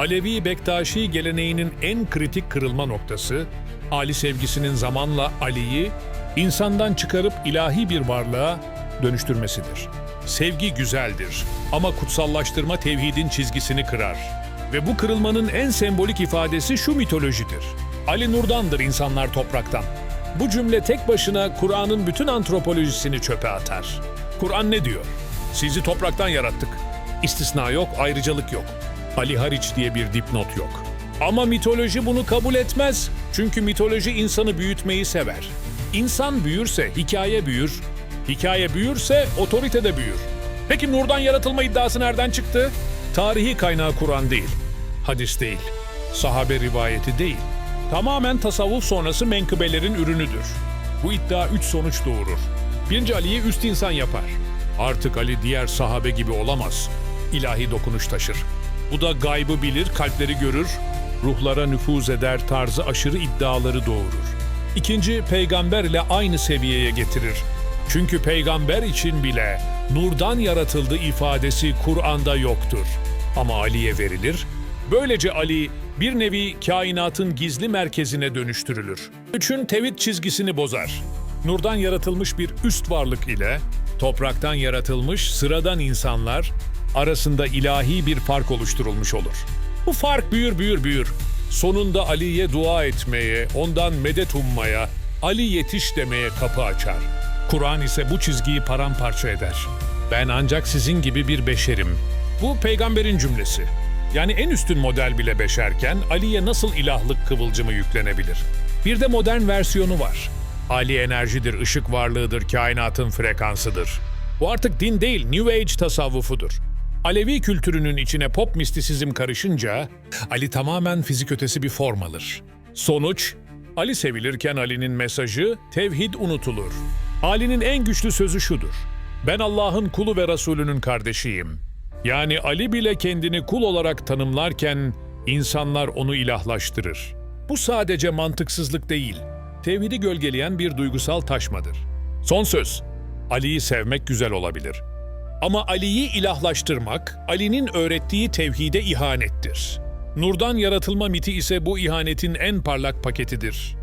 Alevi Bektaşi geleneğinin en kritik kırılma noktası, Ali sevgisinin zamanla Ali'yi insandan çıkarıp ilahi bir varlığa dönüştürmesidir. Sevgi güzeldir ama kutsallaştırma tevhidin çizgisini kırar. Ve bu kırılmanın en sembolik ifadesi şu mitolojidir. Ali nurdandır insanlar topraktan. Bu cümle tek başına Kur'an'ın bütün antropolojisini çöpe atar. Kur'an ne diyor? Sizi topraktan yarattık. İstisna yok, ayrıcalık yok. Ali hariç diye bir dipnot yok. Ama mitoloji bunu kabul etmez. Çünkü mitoloji insanı büyütmeyi sever. İnsan büyürse hikaye büyür, hikaye büyürse otorite de büyür. Peki nurdan yaratılma iddiası nereden çıktı? Tarihi kaynağı Kur'an değil, hadis değil, sahabe rivayeti değil. Tamamen tasavvuf sonrası menkıbelerin ürünüdür. Bu iddia üç sonuç doğurur. Birinci Ali'yi üst insan yapar. Artık Ali diğer sahabe gibi olamaz. İlahi dokunuş taşır. Bu da gaybı bilir, kalpleri görür, ruhlara nüfuz eder tarzı aşırı iddiaları doğurur. İkinci, peygamber ile aynı seviyeye getirir. Çünkü peygamber için bile nurdan yaratıldı ifadesi Kur'an'da yoktur. Ama Ali'ye verilir. Böylece Ali bir nevi kainatın gizli merkezine dönüştürülür. Üçün tevhid çizgisini bozar. Nurdan yaratılmış bir üst varlık ile topraktan yaratılmış sıradan insanlar arasında ilahi bir fark oluşturulmuş olur. Bu fark büyür büyür büyür. Sonunda Ali'ye dua etmeye, ondan medet ummaya, Ali yetiş demeye kapı açar. Kur'an ise bu çizgiyi paramparça eder. Ben ancak sizin gibi bir beşerim. Bu peygamberin cümlesi. Yani en üstün model bile beşerken Ali'ye nasıl ilahlık kıvılcımı yüklenebilir? Bir de modern versiyonu var. Ali enerjidir, ışık varlığıdır, kainatın frekansıdır. Bu artık din değil, New Age tasavvufudur. Alevi kültürünün içine pop mistisizm karışınca Ali tamamen fizik ötesi bir form alır. Sonuç, Ali sevilirken Ali'nin mesajı tevhid unutulur. Ali'nin en güçlü sözü şudur. Ben Allah'ın kulu ve Resulünün kardeşiyim. Yani Ali bile kendini kul olarak tanımlarken insanlar onu ilahlaştırır. Bu sadece mantıksızlık değil, tevhidi gölgeleyen bir duygusal taşmadır. Son söz, Ali'yi sevmek güzel olabilir. Ama Ali'yi ilahlaştırmak, Ali'nin öğrettiği tevhide ihanettir. Nurdan yaratılma miti ise bu ihanetin en parlak paketidir.